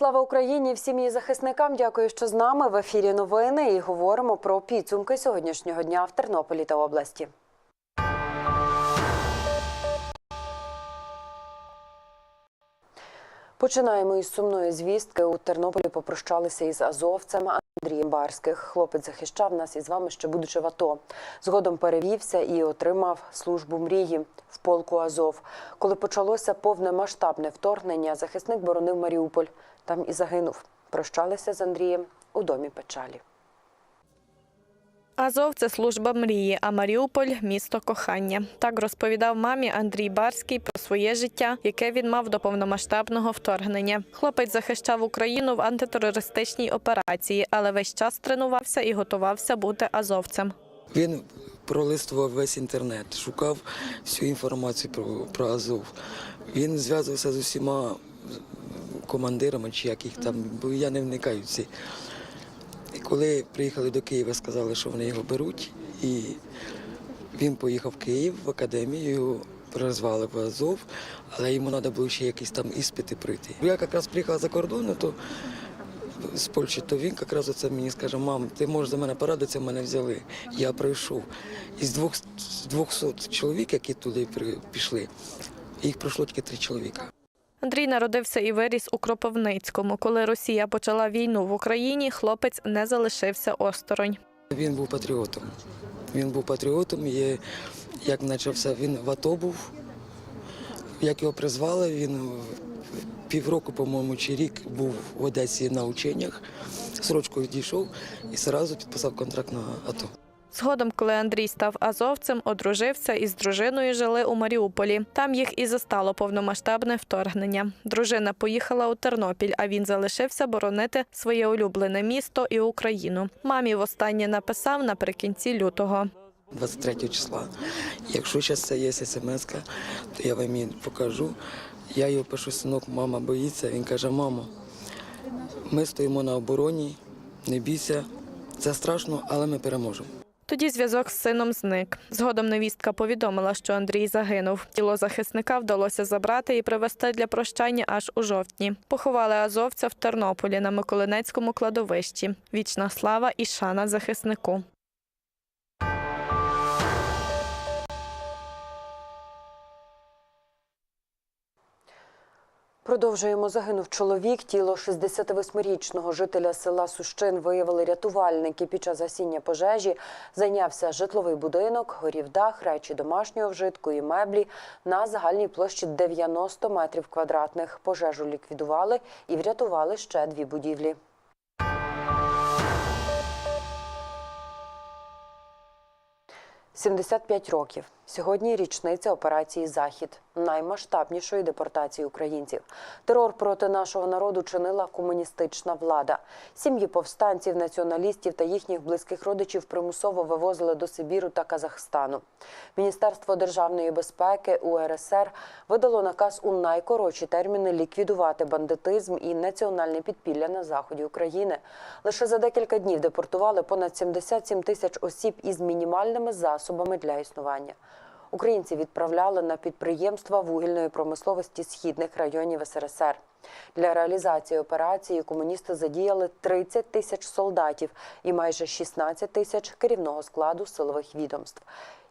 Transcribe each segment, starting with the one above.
Слава Україні! Всім її захисникам. Дякую, що з нами в ефірі новини і говоримо про підсумки сьогоднішнього дня в Тернополі та області. Починаємо із сумної звістки. У Тернополі попрощалися із азовцем Андрієм Барських. Хлопець захищав нас із вами ще будучи в АТО. Згодом перевівся і отримав службу мрії в полку Азов. Коли почалося повномасштабне вторгнення, захисник боронив Маріуполь. Там і загинув. Прощалися з Андрієм у домі печалі. Азов це служба мрії, а Маріуполь місто кохання. Так розповідав мамі Андрій Барський про своє життя, яке він мав до повномасштабного вторгнення. Хлопець захищав Україну в антитерористичній операції, але весь час тренувався і готувався бути азовцем. Він пролистував весь інтернет, шукав всю інформацію про, про Азов. Він зв'язувався з усіма командирами, чи як їх там, бо я не вникаю в ці. І коли приїхали до Києва, сказали, що вони його беруть, і він поїхав в Київ в академію, його призвали в Азов, але йому треба було ще якісь там іспити пройти. Я якраз приїхав за кордону, то з Польщі, то він якраз оце мені скаже, мам, ти можеш за мене порадитися, мене взяли. Я пройшов. Із двох, з 200 чоловік, які туди пішли, їх пройшло тільки три чоловіка. Андрій народився і виріс у Кропивницькому. Коли Росія почала війну в Україні, хлопець не залишився осторонь. Він був патріотом. Він був патріотом. І як почався, він в АТО був. Як його призвали, він півроку, по-моєму, чи рік був в Одесі на ученнях. Срочку відійшов і одразу підписав контракт на АТО. Згодом, коли Андрій став азовцем, одружився і з дружиною жили у Маріуполі. Там їх і застало повномасштабне вторгнення. Дружина поїхала у Тернопіль, а він залишився боронити своє улюблене місто і Україну. Мамі востаннє написав наприкінці лютого. 23 числа. Якщо зараз це є смс, то я вам її покажу. Я його пишу, синок, мама боїться. Він каже, мамо, ми стоїмо на обороні, не бійся. Це страшно, але ми переможемо. Тоді зв'язок з сином зник. Згодом невістка повідомила, що Андрій загинув. Тіло захисника вдалося забрати і привезти для прощання аж у жовтні. Поховали азовця в Тернополі на Миколинецькому кладовищі. Вічна слава і шана захиснику. Продовжуємо загинув чоловік. Тіло 68-річного жителя села Сущин виявили рятувальники під час гасіння пожежі. Зайнявся житловий будинок, горів дах, речі домашнього вжитку і меблі на загальній площі 90 метрів квадратних. Пожежу ліквідували і врятували ще дві будівлі. «75 років. Сьогодні річниця операції Захід, наймасштабнішої депортації українців. Терор проти нашого народу чинила комуністична влада. Сім'ї повстанців, націоналістів та їхніх близьких родичів примусово вивозили до Сибіру та Казахстану. Міністерство державної безпеки УРСР видало наказ у найкоротші терміни ліквідувати бандитизм і національне підпілля на заході України. Лише за декілька днів депортували понад 77 тисяч осіб із мінімальними засобами для існування. Українці відправляли на підприємства вугільної промисловості східних районів СРСР. Для реалізації операції комуністи задіяли 30 тисяч солдатів і майже 16 тисяч керівного складу силових відомств.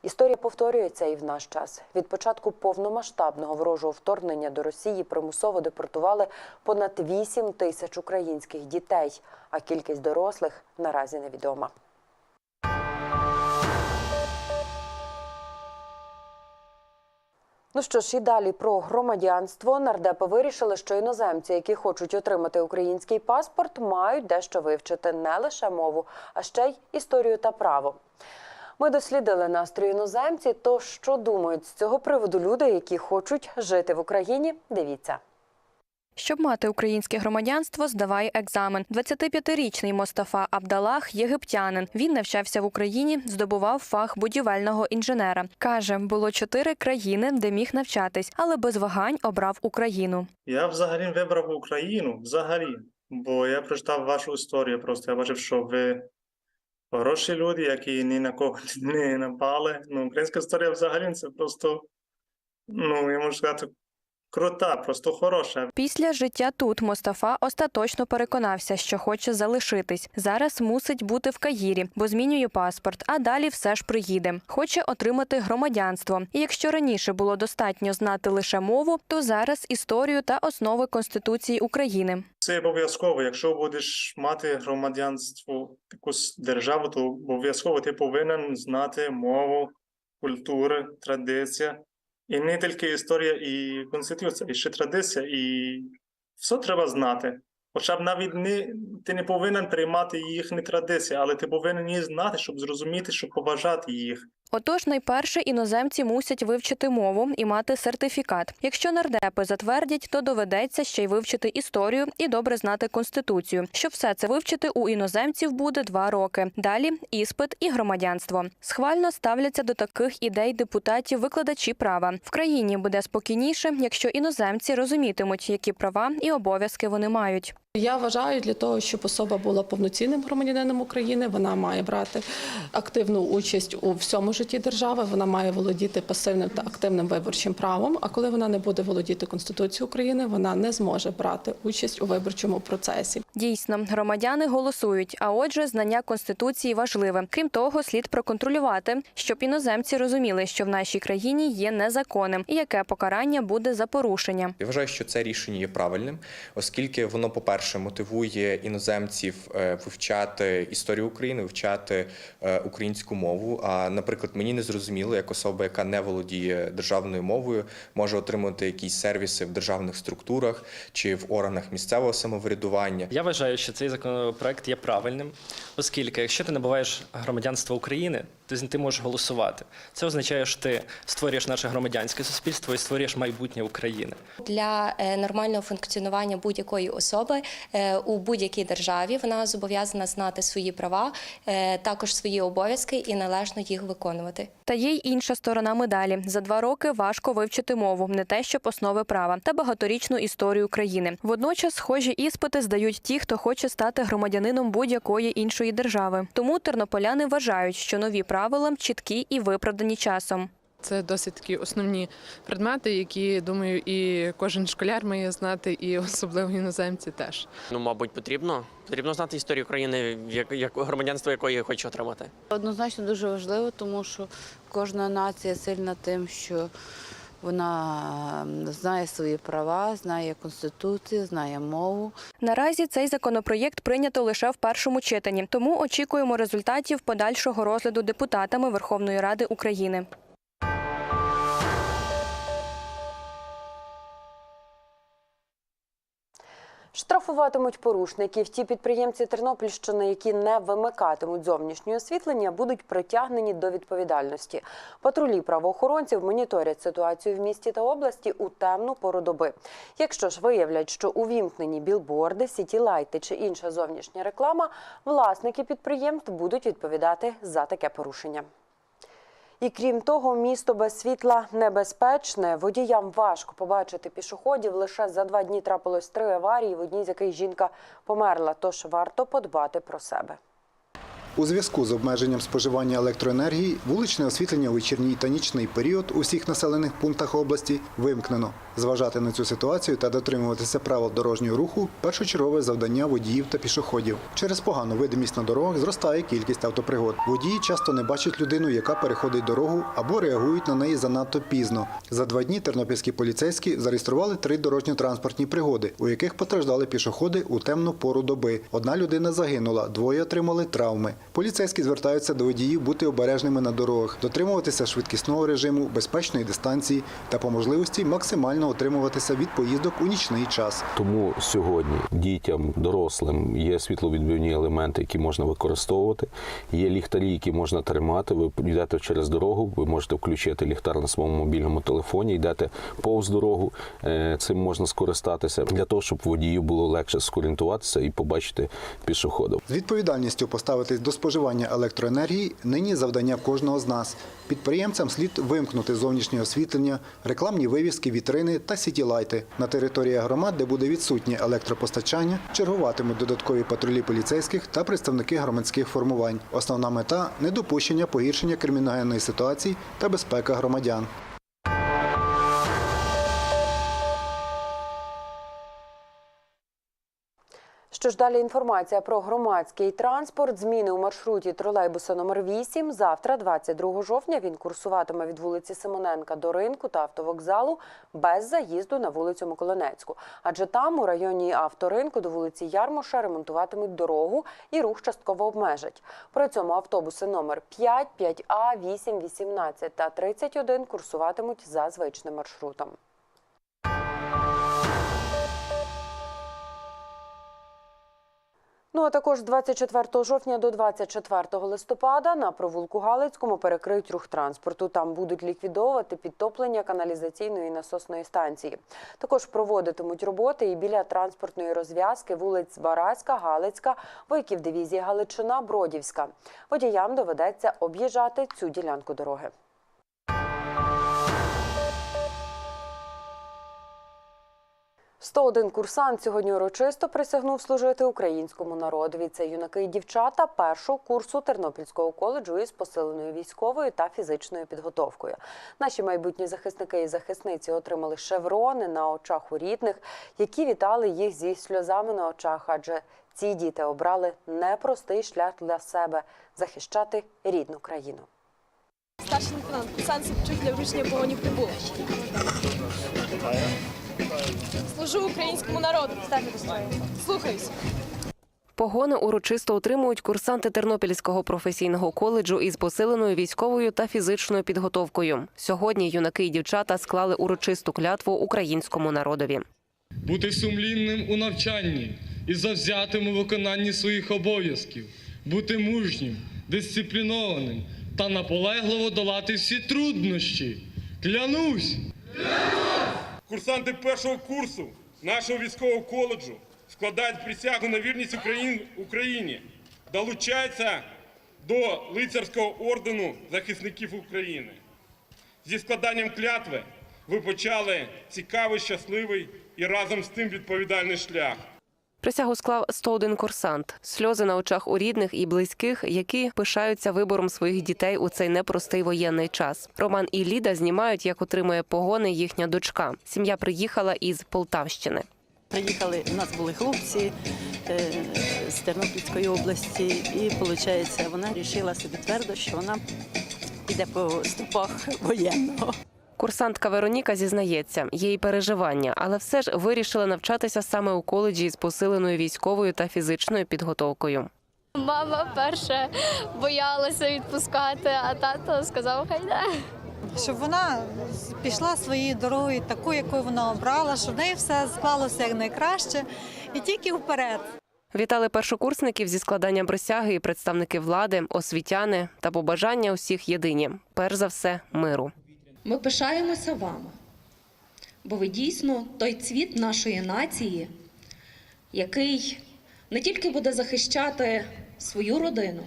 Історія повторюється і в наш час. Від початку повномасштабного ворожого вторгнення до Росії примусово депортували понад 8 тисяч українських дітей, а кількість дорослих наразі невідома. Ну що ж, і далі про громадянство нардепи вирішили, що іноземці, які хочуть отримати український паспорт, мають дещо вивчити не лише мову, а ще й історію та право. Ми дослідили настрої іноземці. То що думають з цього приводу люди, які хочуть жити в Україні? Дивіться. Щоб мати українське громадянство, здавай екзамен. 25-річний Мостафа Абдалах – єгиптянин. Він навчався в Україні, здобував фах будівельного інженера. Каже, було чотири країни, де міг навчатись, але без вагань обрав Україну. Я взагалі вибрав Україну, взагалі, бо я прочитав вашу історію. Просто я бачив, що ви хороші люди, які ні на кого не напали. Ну, українська історія взагалі це просто, ну, я можу сказати, крута, просто хороша. Після життя тут Мостафа остаточно переконався, що хоче залишитись. Зараз мусить бути в Каїрі, бо змінює паспорт, а далі все ж приїде. Хоче отримати громадянство. І якщо раніше було достатньо знати лише мову, то зараз історію та основи Конституції України. Це обов'язково. Якщо будеш мати громадянство якусь державу, то обов'язково ти повинен знати мову, культуру, традиція. І не тільки історія і конституція, і ще традиція, і все треба знати. Хоча б навіть не ти не повинен приймати їхні традиції, але ти повинен її знати, щоб зрозуміти, щоб поважати їх. Отож, найперше іноземці мусять вивчити мову і мати сертифікат. Якщо нардепи затвердять, то доведеться ще й вивчити історію і добре знати конституцію. Щоб все це вивчити, у іноземців буде два роки. Далі іспит і громадянство. Схвально ставляться до таких ідей депутатів викладачі права. В країні буде спокійніше, якщо іноземці розумітимуть, які права і обов'язки вони мають. Я вважаю, для того, щоб особа була повноцінним громадянином України, вона має брати активну участь у всьому житті держави. Вона має володіти пасивним та активним виборчим правом. А коли вона не буде володіти Конституцією України, вона не зможе брати участь у виборчому процесі. Дійсно, громадяни голосують, а отже, знання конституції важливе. Крім того, слід проконтролювати, щоб іноземці розуміли, що в нашій країні є незаконним і яке покарання буде за порушення. Я вважаю, що це рішення є правильним, оскільки воно, по-перше, мотивує іноземців е, вивчати історію України, вивчати е, українську мову. А, наприклад, мені не зрозуміло, як особа, яка не володіє державною мовою, може отримати якісь сервіси в державних структурах чи в органах місцевого самоврядування. Я вважаю, що цей законопроект є правильним, оскільки якщо ти набуваєш громадянство України, ти, ти можеш голосувати. Це означає, що ти створюєш наше громадянське суспільство і створюєш майбутнє України. Для е, нормального функціонування будь-якої особи е, у будь-якій державі вона зобов'язана знати свої права, е, також свої обов'язки і належно їх виконувати. Та є й інша сторона медалі. За два роки важко вивчити мову, не те, щоб основи права та багаторічну історію країни. Водночас схожі іспити здають ті, хто хоче стати громадянином будь-якої іншої держави. Тому тернополяни вважають, що нові правила чіткі і виправдані часом. Це досить такі основні предмети, які думаю, і кожен школяр має знати, і особливо іноземці теж. Ну, мабуть, потрібно. Потрібно знати історію країни, як, як громадянство якої я хочу отримати. Однозначно дуже важливо, тому що кожна нація сильна тим, що вона знає свої права, знає конституцію, знає мову. Наразі цей законопроєкт прийнято лише в першому читанні, тому очікуємо результатів подальшого розгляду депутатами Верховної Ради України. Штрафуватимуть порушників. Ті підприємці Тернопільщини, які не вимикатимуть зовнішнє освітлення, будуть притягнені до відповідальності. Патрулі правоохоронців моніторять ситуацію в місті та області у темну пору доби. Якщо ж виявлять, що увімкнені білборди, сіті-лайти чи інша зовнішня реклама, власники підприємств будуть відповідати за таке порушення. І крім того, місто без світла небезпечне. Водіям важко побачити пішоходів. Лише за два дні трапилось три аварії, в одній з яких жінка померла. Тож варто подбати про себе. У зв'язку з обмеженням споживання електроенергії вуличне освітлення у вечірній та нічний період у всіх населених пунктах області вимкнено. Зважати на цю ситуацію та дотримуватися правил дорожнього руху першочергове завдання водіїв та пішоходів. Через погану видимість на дорогах зростає кількість автопригод. Водії часто не бачать людину, яка переходить дорогу, або реагують на неї занадто пізно. За два дні тернопільські поліцейські зареєстрували три дорожньо-транспортні пригоди, у яких постраждали пішоходи у темну пору доби. Одна людина загинула, двоє отримали травми. Поліцейські звертаються до водіїв бути обережними на дорогах, дотримуватися швидкісного режиму, безпечної дистанції та по можливості максимально отримуватися від поїздок у нічний час. Тому сьогодні дітям, дорослим є світловідбивні елементи, які можна використовувати. Є ліхтарі, які можна тримати. Ви йдете через дорогу, ви можете включити ліхтар на своєму мобільному телефоні, йдете повз дорогу. е, Цим можна скористатися для того, щоб водію було легше скорієнтуватися і побачити пішоходів. З відповідальністю поставитись до споживання електроенергії нині завдання кожного з нас. Підприємцям слід вимкнути зовнішнє освітлення, рекламні вивіски, вітрини та сітілайти. На території громад, де буде відсутнє електропостачання, чергуватимуть додаткові патрулі поліцейських та представники громадських формувань. Основна мета недопущення погіршення криміногенної ситуації та безпека громадян. Що ж далі інформація про громадський транспорт. Зміни у маршруті тролейбуса номер 8 Завтра, 22 жовтня, він курсуватиме від вулиці Симоненка до ринку та автовокзалу без заїзду на вулицю Миколинецьку. Адже там, у районі авторинку до вулиці Ярмоша, ремонтуватимуть дорогу і рух частково обмежать. При цьому автобуси номер 5, 5А, 8, 18 та 31 курсуватимуть за звичним маршрутом. Ну а також з 24 жовтня до 24 листопада на провулку Галицькому перекриють рух транспорту. Там будуть ліквідовувати підтоплення каналізаційної насосної станції. Також проводитимуть роботи і біля транспортної розв'язки вулиць Бараська, Галицька, Войків дивізії Галичина, Бродівська. Водіям доведеться об'їжджати цю ділянку дороги. «101 курсант сьогодні урочисто присягнув служити українському народові. Це юнаки і дівчата першого курсу Тернопільського коледжу із посиленою військовою та фізичною підготовкою. Наші майбутні захисники і захисниці отримали шеврони на очах у рідних, які вітали їх зі сльозами на очах, адже ці діти обрали непростий шлях для себе захищати рідну країну. Старший лейтенант курсант вчить для вручення погонів прибув. Служу українському народу. Слухаюсь. Погони урочисто отримують курсанти Тернопільського професійного коледжу із посиленою військовою та фізичною підготовкою. Сьогодні юнаки і дівчата склали урочисту клятву українському народові. бути сумлінним у навчанні і завзятим у виконанні своїх обов'язків, бути мужнім, дисциплінованим та наполегливо долати всі труднощі. Клянусь! Курсанти першого курсу нашого військового коледжу складають присягу на вірність Україн- Україні, долучаються до лицарського ордену захисників України. Зі складанням клятви ви почали цікавий, щасливий і разом з тим відповідальний шлях. Присягу склав 101 курсант. Сльози на очах у рідних і близьких, які пишаються вибором своїх дітей у цей непростий воєнний час. Роман і Ліда знімають, як отримує погони їхня дочка. Сім'я приїхала із Полтавщини. Приїхали, у нас були хлопці е, з Тернопільської області, і виходить, вона вирішила собі твердо, що вона піде по стопах воєнного. Курсантка Вероніка зізнається, є й переживання, але все ж вирішила навчатися саме у коледжі із посиленою військовою та фізичною підготовкою. Мама перша боялася відпускати, а тато сказав, хай йде. щоб вона пішла своєю дорогою, таку, яку вона обрала, щоб в неї все склалося як найкраще, і тільки вперед. Вітали першокурсників зі складанням присяги і представники влади, освітяни та побажання усіх єдині. Перш за все, миру. Ми пишаємося вами, бо ви дійсно той цвіт нашої нації, який не тільки буде захищати свою родину,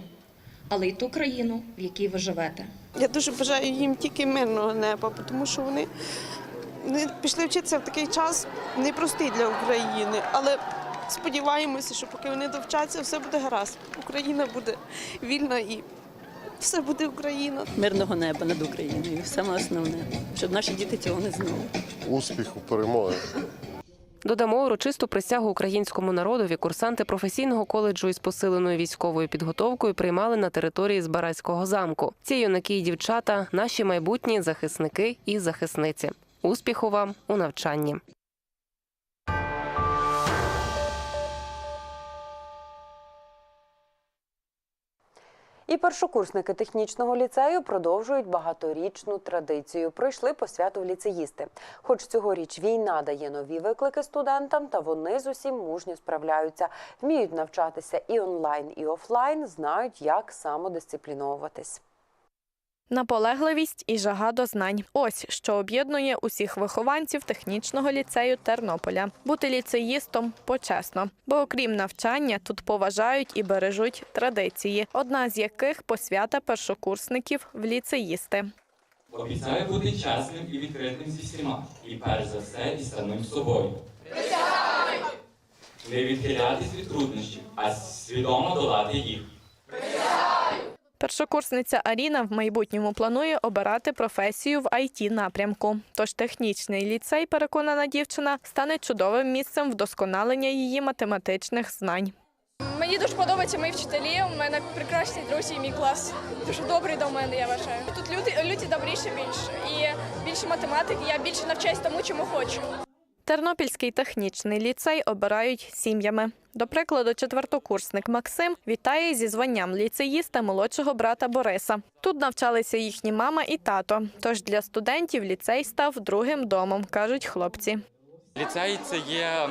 але й ту країну, в якій ви живете. Я дуже бажаю їм тільки мирного неба, тому що вони, вони пішли вчитися в такий час непростий для України. Але сподіваємося, що поки вони довчаться, все буде гаразд. Україна буде вільна і все буде Україна. Мирного неба над Україною, саме основне, щоб наші діти цього не знали. Успіху, перемоги. Додамо урочисту присягу українському народові. Курсанти професійного коледжу із посиленою військовою підготовкою приймали на території Збаразького замку. Ці юнаки і дівчата наші майбутні захисники і захисниці. Успіху вам у навчанні. І першокурсники технічного ліцею продовжують багаторічну традицію. Пройшли по святу ліцеїсти. Хоч цьогоріч війна дає нові виклики студентам, та вони з усім мужньо справляються, вміють навчатися і онлайн, і офлайн, знають, як самодисципліновуватись. Наполегливість і жага до знань. Ось що об'єднує усіх вихованців технічного ліцею Тернополя. Бути ліцеїстом почесно, бо окрім навчання тут поважають і бережуть традиції, одна з яких посвята першокурсників в ліцеїсти. Обіцяю бути чесним і відкритим зі всіма, і перш за все із самим собою. Не відхилятись від труднощів, а свідомо долати їх. Першокурсниця Аріна в майбутньому планує обирати професію в it напрямку. Тож технічний ліцей, переконана дівчина, стане чудовим місцем вдосконалення її математичних знань. Мені дуже подобаються мої вчителі. У мене прекрасні друзі, і мій клас дуже добрий до мене. Я вважаю. Тут люди, люди добріші більше і більше математики. Я більше навчаюсь тому, чому хочу. Тернопільський технічний ліцей обирають сім'ями. До прикладу, четвертокурсник Максим вітає зі званням ліцеїста молодшого брата Бориса. Тут навчалися їхні мама і тато. Тож для студентів ліцей став другим домом, кажуть хлопці. Ліцей це є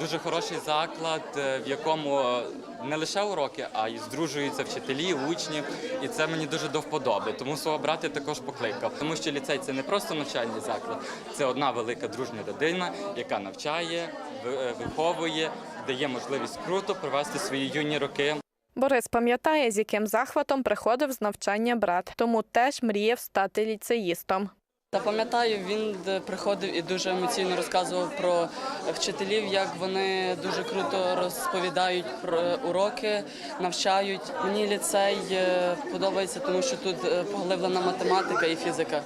дуже хороший заклад, е, в якому не лише уроки, а й здружуються вчителі, учні. І це мені дуже до вподоби. Тому свого брата також покликав. Тому що ліцей це не просто навчальний заклад, це одна велика дружня родина, яка навчає, е, виховує, дає можливість круто провести свої юні роки. Борис пам'ятає, з яким захватом приходив з навчання брат, тому теж мріяв стати ліцеїстом. Та пам'ятаю, він е, приходив і дуже емоційно розказував про вчителів, як вони дуже круто розповідають про уроки, навчають. Мені ліцей е, подобається, тому що тут е, поглиблена математика і фізика.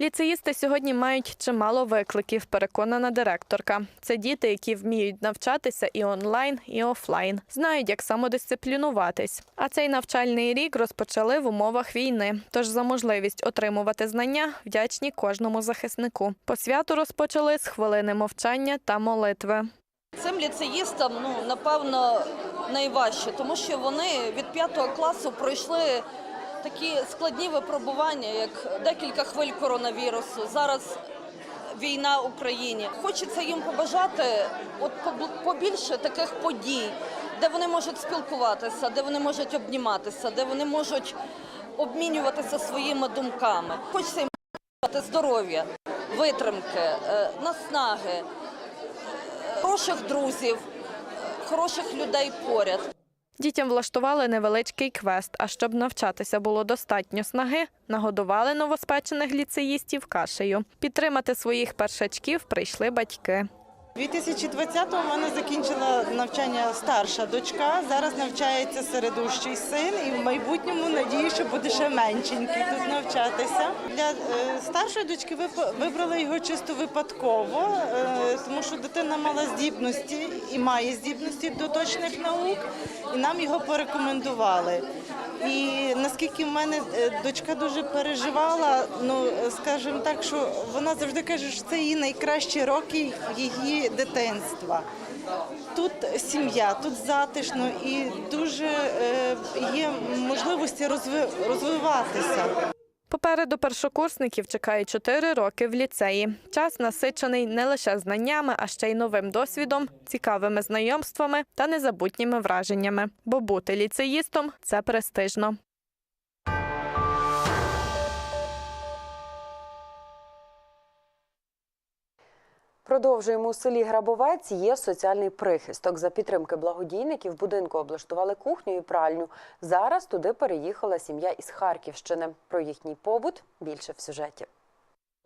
Ліцеїсти сьогодні мають чимало викликів, переконана директорка. Це діти, які вміють навчатися і онлайн, і офлайн, знають, як самодисциплінуватись. А цей навчальний рік розпочали в умовах війни. Тож за можливість отримувати знання вдячні кожному захиснику. По святу розпочали з хвилини мовчання та молитви. Цим ліцеїстам ну напевно найважче, тому що вони від п'ятого класу пройшли такі складні випробування, як декілька хвиль коронавірусу. Зараз війна в Україні. Хочеться їм побажати от побільше таких подій, де вони можуть спілкуватися, де вони можуть обніматися, де вони можуть обмінюватися своїми думками. Хочеться їм побажати здоров'я, витримки, е, наснаги хороших друзів, хороших людей поряд. Дітям влаштували невеличкий квест. А щоб навчатися було достатньо снаги, нагодували новоспечених ліцеїстів кашею. Підтримати своїх першачків прийшли батьки. 2020-го в мене закінчила навчання старша дочка. Зараз навчається середущий син, і в майбутньому надію, що буде ще меншенький тут навчатися. Для е, старшої дочки вип- вибрали його чисто випадково, е, тому що дитина мала здібності і має здібності до точних наук, і нам його порекомендували. І наскільки в мене е, дочка дуже переживала, ну скажімо так, що вона завжди каже, що це її найкращі роки її дитинства. Тут сім'я, тут затишно і дуже е, є можливості розви- розвиватися. Попереду першокурсників чекає чотири роки в ліцеї. Час насичений не лише знаннями, а ще й новим досвідом, цікавими знайомствами та незабутніми враженнями. Бо бути ліцеїстом це престижно. Продовжуємо у селі Грабовець. Є соціальний прихисток. За підтримки благодійників будинку облаштували кухню і пральню. Зараз туди переїхала сім'я із Харківщини. Про їхній побут більше в сюжеті.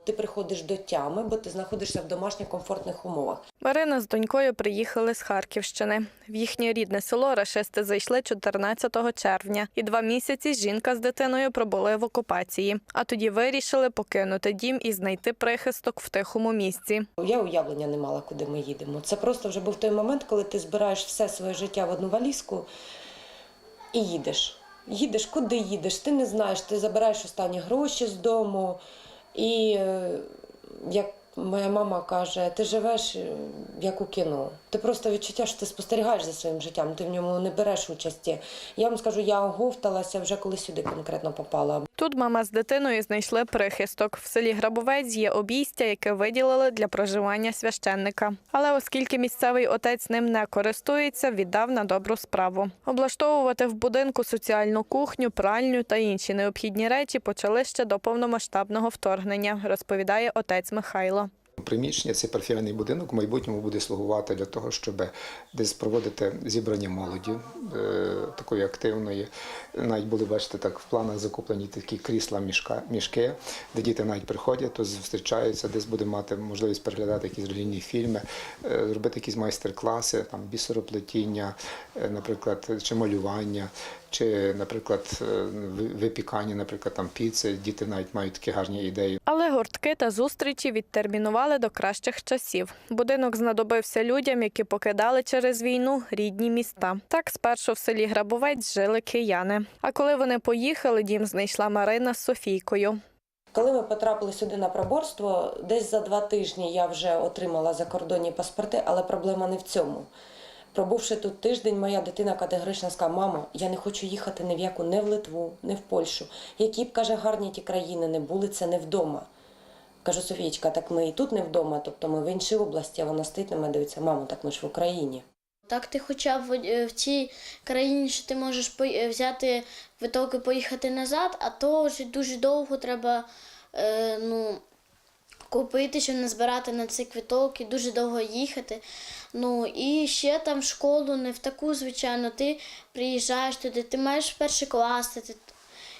Ти приходиш до тями, бо ти знаходишся в домашніх комфортних умовах. Марина з донькою приїхали з Харківщини. В їхнє рідне село рашисти зайшли 14 червня, і два місяці жінка з дитиною пробули в окупації. А тоді вирішили покинути дім і знайти прихисток в тихому місці. Я уявлення не мала, куди ми їдемо. Це просто вже був той момент, коли ти збираєш все своє життя в одну валізку і їдеш. Їдеш, куди їдеш? Ти не знаєш, ти забираєш останні гроші з дому. І е, як моя мама каже, ти живеш е, як у кіно. Ти просто відчуття, що ти спостерігаєш за своїм життям, ти в ньому не береш участі. Я вам скажу, я оговталася вже коли сюди конкретно попала. Тут мама з дитиною знайшли прихисток. В селі Грабовець є обійстя, яке виділили для проживання священника. Але оскільки місцевий отець ним не користується, віддав на добру справу. Облаштовувати в будинку соціальну кухню, пральню та інші необхідні речі почали ще до повномасштабного вторгнення, розповідає отець Михайло. Приміщення, цей парафіяльний будинок в майбутньому буде слугувати для того, щоб десь проводити зібрання молоді е, такої активної. Навіть були, бачите, так в планах закуплені такі крісла мішки, де діти навіть приходять, то зустрічаються, десь буде мати можливість переглядати якісь релігійні фільми, е, зробити якісь майстер-класи, там бісероплетіння, е, наприклад, чи малювання. Чи, наприклад, е, ви- випікання, наприклад, там піци, діти навіть мають такі гарні ідеї. Але гуртки та зустрічі відтермінували до кращих часів. Будинок знадобився людям, які покидали через війну рідні міста. Так спершу в селі Грабовець жили кияни. А коли вони поїхали, дім знайшла Марина з Софійкою. Коли ми потрапили сюди на проборство, десь за два тижні я вже отримала закордонні паспорти, але проблема не в цьому. Пробувши тут тиждень, моя дитина категорично сказала, мамо, я не хочу їхати ні в яку, не в Литву, не в Польщу. Які б, каже, гарні ті країни не були, це не вдома. Кажу, Софієчка, так ми і тут не вдома, тобто ми в іншій області, а вона стоїть на мене дивиться, мамо, так ми ж в Україні. Так ти хоча б в- в цій країні, що ти можеш взяти квиток і поїхати назад, а то вже дуже довго треба е, ну, купити, щоб не збирати на цей квиток і дуже довго їхати. Ну і ще там в школу не в таку, звичайно, ти приїжджаєш туди, ти маєш перший клас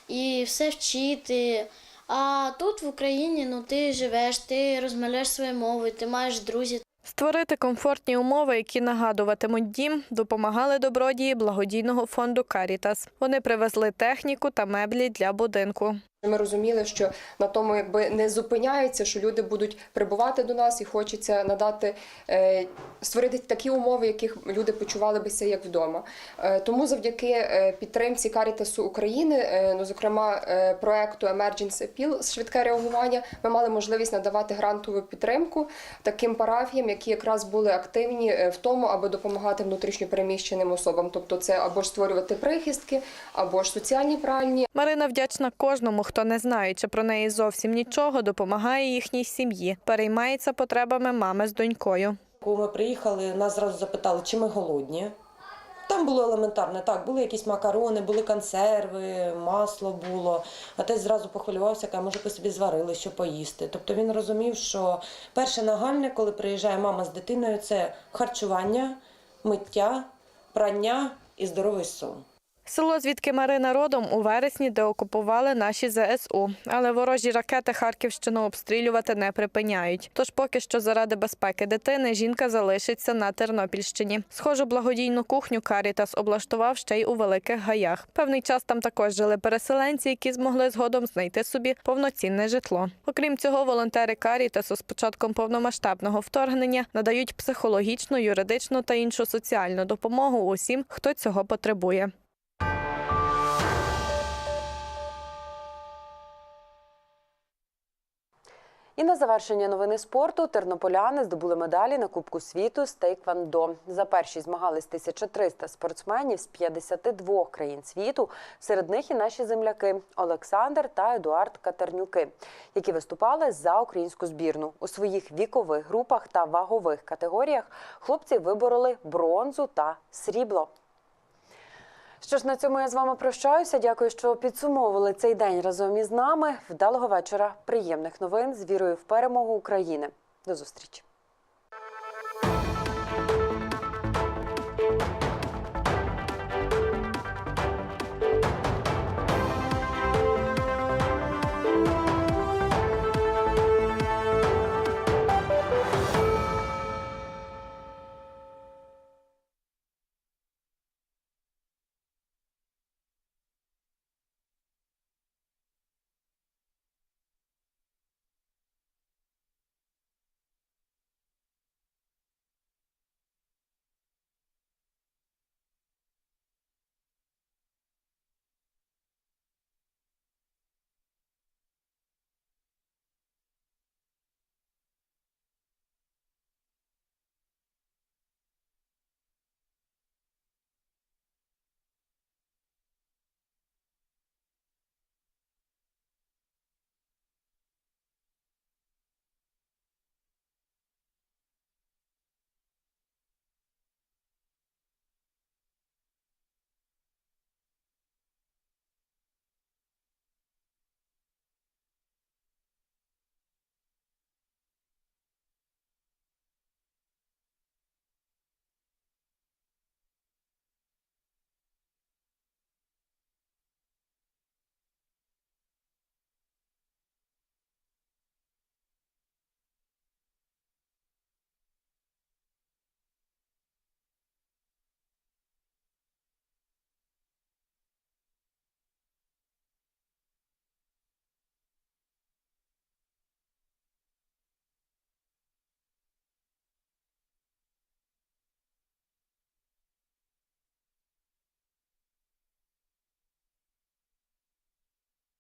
і все вчити. А тут в Україні ну, ти живеш, ти розмовляєш своєю мовою, ти маєш друзів. Створити комфортні умови, які нагадуватимуть дім, допомагали добродії благодійного фонду Карітас. Вони привезли техніку та меблі для будинку. Ми розуміли, що на тому якби не зупиняється, що люди будуть прибувати до нас і хочеться надати е, створити такі умови, яких люди почували би себе як вдома. Е, тому завдяки е, підтримці Карітасу України, ну зокрема проекту Emergency Appeal швидке реагування, ми мали можливість надавати грантову підтримку таким парафіям, які якраз були активні в тому, аби допомагати внутрішньопереміщеним особам. Тобто, це або ж створювати прихистки, або ж соціальні пральні. Марина вдячна кожному, хто не знаючи про неї зовсім нічого, допомагає їхній сім'ї, переймається потребами мами з донькою. Коли ми приїхали, нас зразу запитали, чи ми голодні. Там було елементарно, так, були якісь макарони, були консерви, масло було. Отець зразу похвилювався, каже, може, ви собі зварили, що поїсти. Тобто він розумів, що перше нагальне, коли приїжджає мама з дитиною, це харчування, миття, прання і здоровий сон. Село, звідки Марина родом, у вересні деокупували наші ЗСУ, але ворожі ракети Харківщину обстрілювати не припиняють. Тож поки що заради безпеки дитини жінка залишиться на Тернопільщині. Схожу благодійну кухню Карітас облаштував ще й у великих гаях. Певний час там також жили переселенці, які змогли згодом знайти собі повноцінне житло. Окрім цього, волонтери Карітасу з початком повномасштабного вторгнення надають психологічну, юридичну та іншу соціальну допомогу усім, хто цього потребує. І на завершення новини спорту тернополяни здобули медалі на Кубку світу з тейквондо. За перші змагались 1300 спортсменів з 52 країн світу. Серед них і наші земляки Олександр та Едуард Катернюки, які виступали за українську збірну. У своїх вікових групах та вагових категоріях хлопці вибороли бронзу та срібло. Що ж, на цьому я з вами прощаюся. Дякую, що підсумовували цей день разом із нами. Вдалого вечора, приємних новин з вірою в перемогу України. До зустрічі.